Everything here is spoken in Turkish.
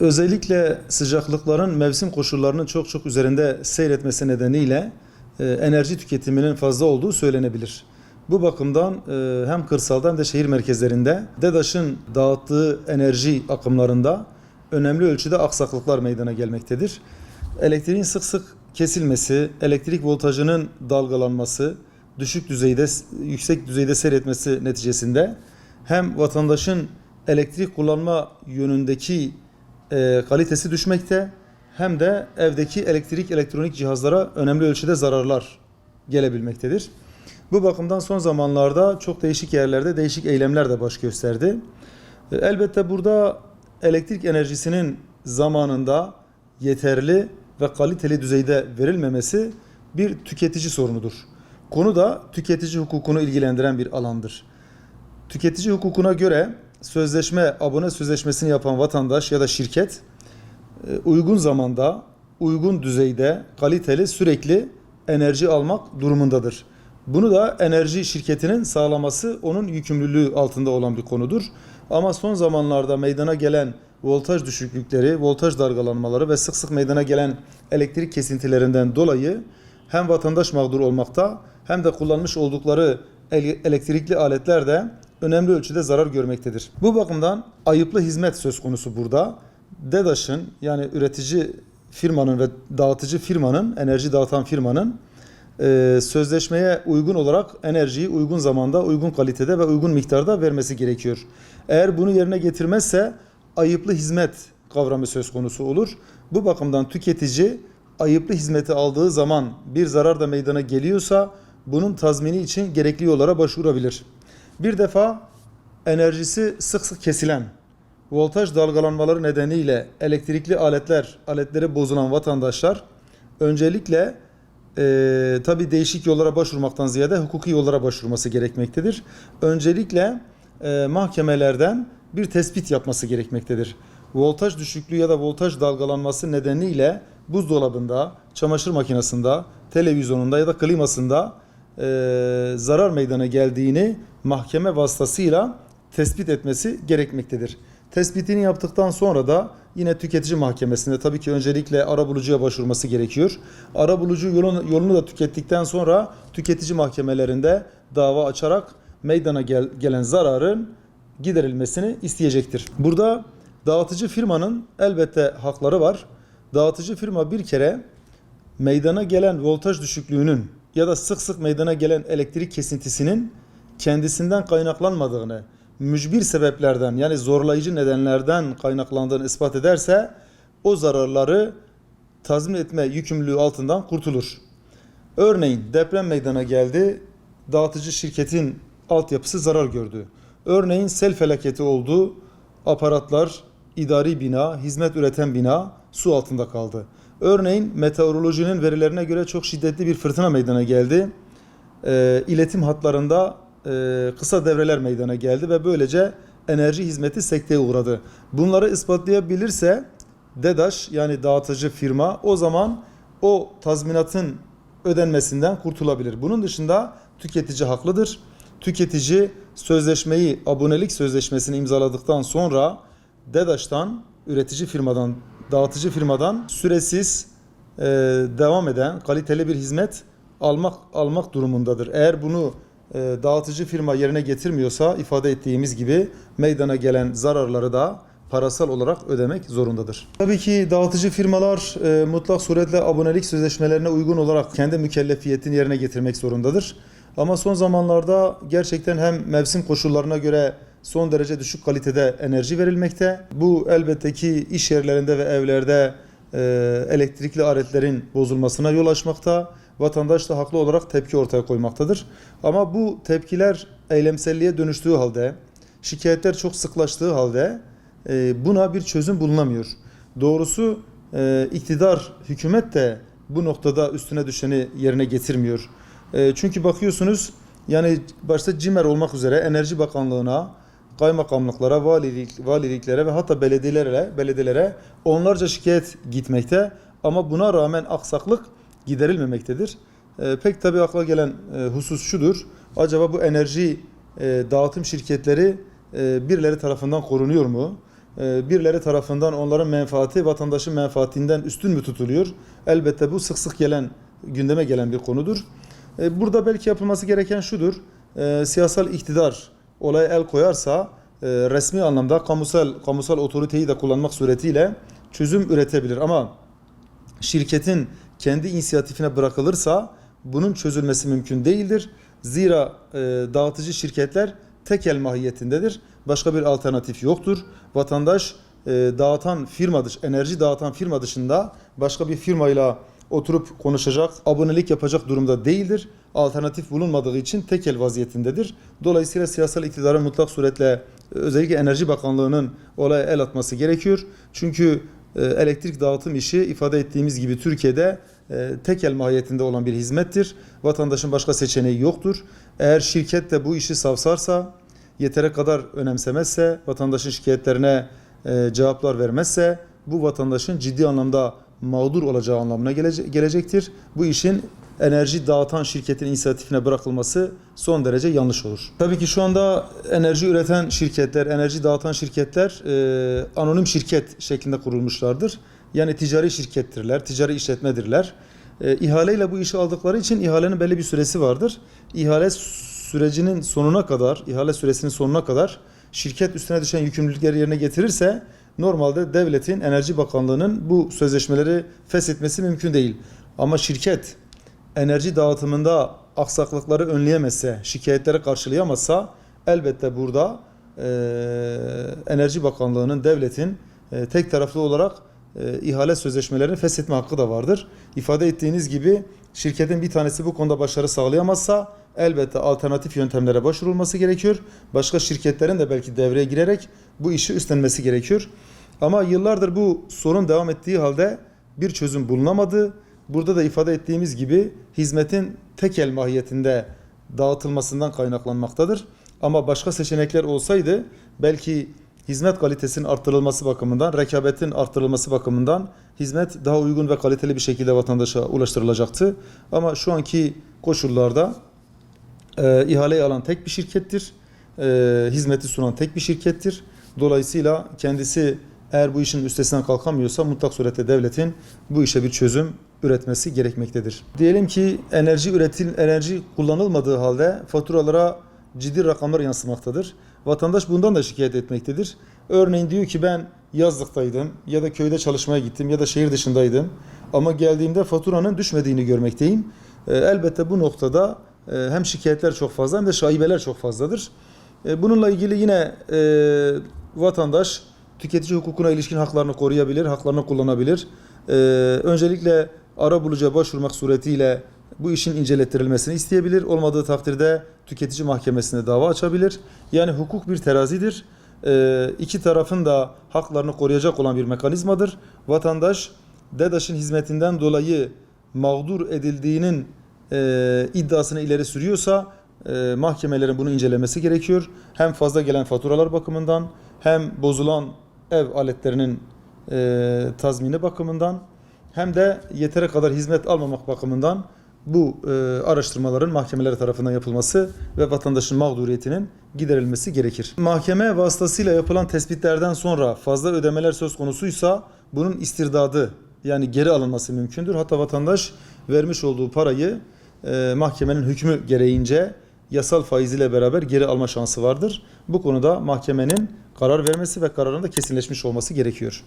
Özellikle sıcaklıkların mevsim koşullarının çok çok üzerinde seyretmesi nedeniyle e, enerji tüketiminin fazla olduğu söylenebilir. Bu bakımdan e, hem kırsalda hem de şehir merkezlerinde DEDAŞ'ın dağıttığı enerji akımlarında önemli ölçüde aksaklıklar meydana gelmektedir. Elektriğin sık sık kesilmesi, elektrik voltajının dalgalanması, düşük düzeyde, yüksek düzeyde seyretmesi neticesinde hem vatandaşın elektrik kullanma yönündeki e, kalitesi düşmekte hem de evdeki elektrik elektronik cihazlara önemli ölçüde zararlar gelebilmektedir. Bu bakımdan son zamanlarda çok değişik yerlerde değişik eylemler de baş gösterdi. E, Elbette burada elektrik enerjisinin zamanında yeterli ve kaliteli düzeyde verilmemesi bir tüketici sorunudur. Konu da tüketici hukukunu ilgilendiren bir alandır. Tüketici hukukuna göre sözleşme, abone sözleşmesini yapan vatandaş ya da şirket e, uygun zamanda, uygun düzeyde, kaliteli, sürekli enerji almak durumundadır. Bunu da enerji şirketinin sağlaması onun yükümlülüğü altında olan bir konudur. Ama son zamanlarda meydana gelen voltaj düşüklükleri, voltaj dalgalanmaları ve sık sık meydana gelen elektrik kesintilerinden dolayı hem vatandaş mağdur olmakta hem de kullanmış oldukları el- elektrikli aletler de önemli ölçüde zarar görmektedir. Bu bakımdan ayıplı hizmet söz konusu burada. DEDAŞ'ın yani üretici firmanın ve dağıtıcı firmanın, enerji dağıtan firmanın e, sözleşmeye uygun olarak enerjiyi uygun zamanda, uygun kalitede ve uygun miktarda vermesi gerekiyor. Eğer bunu yerine getirmezse ayıplı hizmet kavramı söz konusu olur. Bu bakımdan tüketici ayıplı hizmeti aldığı zaman bir zarar da meydana geliyorsa bunun tazmini için gerekli yollara başvurabilir. Bir defa enerjisi sık sık kesilen, voltaj dalgalanmaları nedeniyle elektrikli aletler, aletleri bozulan vatandaşlar öncelikle e, tabi değişik yollara başvurmaktan ziyade hukuki yollara başvurması gerekmektedir. Öncelikle e, mahkemelerden bir tespit yapması gerekmektedir. Voltaj düşüklüğü ya da voltaj dalgalanması nedeniyle buzdolabında, çamaşır makinesinde, televizyonunda ya da klimasında e, zarar meydana geldiğini mahkeme vasıtasıyla tespit etmesi gerekmektedir. Tespitini yaptıktan sonra da yine tüketici mahkemesinde tabii ki öncelikle arabulucuya başvurması gerekiyor. Arabulucu yolunu, yolunu da tükettikten sonra tüketici mahkemelerinde dava açarak meydana gel- gelen zararın giderilmesini isteyecektir. Burada dağıtıcı firmanın elbette hakları var. Dağıtıcı firma bir kere meydana gelen voltaj düşüklüğünün ya da sık sık meydana gelen elektrik kesintisinin kendisinden kaynaklanmadığını, mücbir sebeplerden yani zorlayıcı nedenlerden kaynaklandığını ispat ederse o zararları tazmin etme yükümlülüğü altından kurtulur. Örneğin deprem meydana geldi, dağıtıcı şirketin altyapısı zarar gördü. Örneğin sel felaketi oldu, aparatlar, idari bina, hizmet üreten bina su altında kaldı. Örneğin meteorolojinin verilerine göre çok şiddetli bir fırtına meydana geldi. E, iletim hatlarında e, kısa devreler meydana geldi ve böylece enerji hizmeti sekteye uğradı. Bunları ispatlayabilirse DEDAŞ yani dağıtıcı firma o zaman o tazminatın ödenmesinden kurtulabilir. Bunun dışında tüketici haklıdır. Tüketici sözleşmeyi, abonelik sözleşmesini imzaladıktan sonra DEDAŞ'tan, üretici firmadan, dağıtıcı firmadan süresiz e, devam eden kaliteli bir hizmet almak almak durumundadır. Eğer bunu dağıtıcı firma yerine getirmiyorsa ifade ettiğimiz gibi meydana gelen zararları da parasal olarak ödemek zorundadır. Tabii ki dağıtıcı firmalar e, mutlak suretle abonelik sözleşmelerine uygun olarak kendi mükellefiyetini yerine getirmek zorundadır. Ama son zamanlarda gerçekten hem mevsim koşullarına göre son derece düşük kalitede enerji verilmekte. Bu elbette ki iş yerlerinde ve evlerde e, elektrikli aletlerin bozulmasına yol açmakta. Vatandaş da haklı olarak tepki ortaya koymaktadır. Ama bu tepkiler eylemselliğe dönüştüğü halde, şikayetler çok sıklaştığı halde e, buna bir çözüm bulunamıyor. Doğrusu e, iktidar, hükümet de bu noktada üstüne düşeni yerine getirmiyor. E, çünkü bakıyorsunuz yani başta CİMER olmak üzere Enerji Bakanlığı'na, kaymakamlıklara, valilik, valiliklere ve hatta belediyelere, belediyelere onlarca şikayet gitmekte. Ama buna rağmen aksaklık giderilmemektedir. E, pek tabii akla gelen e, husus şudur. Acaba bu enerji e, dağıtım şirketleri e, birileri tarafından korunuyor mu? e, birileri tarafından onların menfaati vatandaşın menfaatinden üstün mü tutuluyor? Elbette bu sık sık gelen gündeme gelen bir konudur. E, Burada belki yapılması gereken şudur. E, Siyasal iktidar olaya el koyarsa e, resmi anlamda kamusal kamusal otoriteyi de kullanmak suretiyle çözüm üretebilir ama şirketin kendi inisiyatifine bırakılırsa bunun çözülmesi mümkün değildir. Zira e, dağıtıcı şirketler tekel mahiyetindedir. Başka bir alternatif yoktur. Vatandaş e, dağıtan firma dış, enerji dağıtan firma dışında başka bir firmayla oturup konuşacak, abonelik yapacak durumda değildir. Alternatif bulunmadığı için tekel vaziyetindedir. Dolayısıyla siyasal iktidarın mutlak suretle özellikle Enerji Bakanlığı'nın olaya el atması gerekiyor. Çünkü elektrik dağıtım işi ifade ettiğimiz gibi Türkiye'de e, tekel mahiyetinde olan bir hizmettir. Vatandaşın başka seçeneği yoktur. Eğer şirket de bu işi savsarsa, yetere kadar önemsemezse, vatandaşın şikayetlerine e, cevaplar vermezse bu vatandaşın ciddi anlamda mağdur olacağı anlamına gelece- gelecektir. Bu işin enerji dağıtan şirketin inisiyatifine bırakılması son derece yanlış olur. Tabii ki şu anda enerji üreten şirketler, enerji dağıtan şirketler e, anonim şirket şeklinde kurulmuşlardır. Yani ticari şirkettirler, ticari işletmedirler. E, ihaleyle bu işi aldıkları için ihalenin belli bir süresi vardır. İhale sürecinin sonuna kadar, ihale süresinin sonuna kadar şirket üstüne düşen yükümlülükleri yerine getirirse normalde devletin, Enerji Bakanlığı'nın bu sözleşmeleri feshetmesi mümkün değil. Ama şirket enerji dağıtımında aksaklıkları önleyemezse, şikayetleri karşılayamazsa elbette burada eee, Enerji Bakanlığı'nın, devletin eee, tek taraflı olarak eee, ihale sözleşmelerini feshetme hakkı da vardır. İfade ettiğiniz gibi şirketin bir tanesi bu konuda başarı sağlayamazsa elbette alternatif yöntemlere başvurulması gerekiyor. Başka şirketlerin de belki devreye girerek bu işi üstlenmesi gerekiyor. Ama yıllardır bu sorun devam ettiği halde bir çözüm bulunamadı. Burada da ifade ettiğimiz gibi hizmetin tekel mahiyetinde dağıtılmasından kaynaklanmaktadır. Ama başka seçenekler olsaydı belki hizmet kalitesinin artırılması bakımından, rekabetin artırılması bakımından hizmet daha uygun ve kaliteli bir şekilde vatandaşa ulaştırılacaktı. Ama şu anki koşullarda e, ihaleyi alan tek bir şirkettir. E, hizmeti sunan tek bir şirkettir. Dolayısıyla kendisi eğer bu işin üstesinden kalkamıyorsa mutlak surette devletin bu işe bir çözüm üretmesi gerekmektedir. Diyelim ki enerji üretil enerji kullanılmadığı halde faturalara ciddi rakamlar yansımaktadır. Vatandaş bundan da şikayet etmektedir. Örneğin diyor ki ben yazlıktaydım ya da köyde çalışmaya gittim ya da şehir dışındaydım ama geldiğimde faturanın düşmediğini görmekteyim. E, elbette bu noktada e, hem şikayetler çok fazla hem de şaibeler çok fazladır. E, bununla ilgili yine vatandaş tüketici hukukuna ilişkin haklarını koruyabilir, haklarını kullanabilir. Öncelikle ara bulucuya başvurmak suretiyle bu işin incelettirilmesini isteyebilir. Olmadığı takdirde tüketici mahkemesine dava açabilir. Yani hukuk bir terazidir. E, iki tarafın da haklarını koruyacak olan bir mekanizmadır. Vatandaş DEDAŞ'ın hizmetinden dolayı mağdur edildiğinin e, iddiasını ileri sürüyorsa e, mahkemelerin bunu incelemesi gerekiyor. Hem fazla gelen faturalar bakımından hem bozulan ev aletlerinin e, tazmini bakımından hem de yetere kadar hizmet almamak bakımından bu e, araştırmaların mahkemeler tarafından yapılması ve vatandaşın mağduriyetinin giderilmesi gerekir. Mahkeme vasıtasıyla yapılan tespitlerden sonra fazla ödemeler söz konusuysa bunun istirdadı yani geri alınması mümkündür. Hatta vatandaş vermiş olduğu parayı e, mahkemenin hükmü gereğince yasal faiziyle beraber geri alma şansı vardır. Bu konuda mahkemenin karar vermesi ve kararın da kesinleşmiş olması gerekiyor.